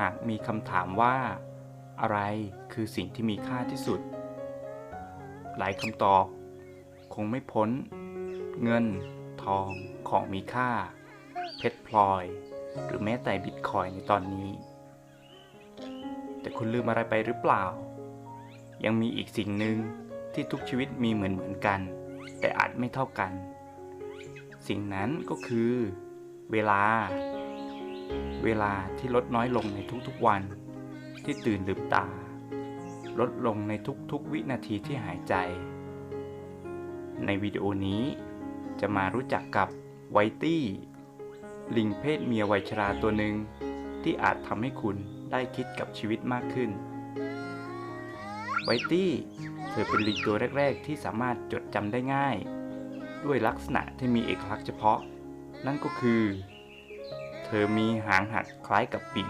หากมีคำถามว่า อะไรคือสิ่งที่มีค่าที่สุด หลายคำตอบ คงไม่พ้น เงิน ทองของมีค่า เพชรพลอย หรือแม้แต่บิตคอยน์ในตอนนี้ แต่คุณลืมอะไรไปหรือเปล่า ยังมีอีกสิ่งหนึ่งที่ทุกชีวิตมีเหมือนเหมือนๆกัน แต่อาจไม่เท่ากัน สิ่งนั้นก็คือ เวลา เวลาที่ลดน้อยลงในทุกๆวัน ที่ตื่นลืมตา ลดลงในทุกๆวินาทีที่หายใจ ในวิดีโอนี้จะมารู้จักกับไวตี้ ลิงเพศเมียวัยชราตัวหนึ่งที่อาจทำให้คุณได้คิดกับชีวิตมากขึ้น ไวตี้เธอเป็นลิงตัวแรก ๆ ที่สามารถจดจำได้ง่าย ด้วยลักษณะที่มีเอกลักษณ์เฉพาะ นั่นก็คือ เธอมีหางหักคล้ายกับปีก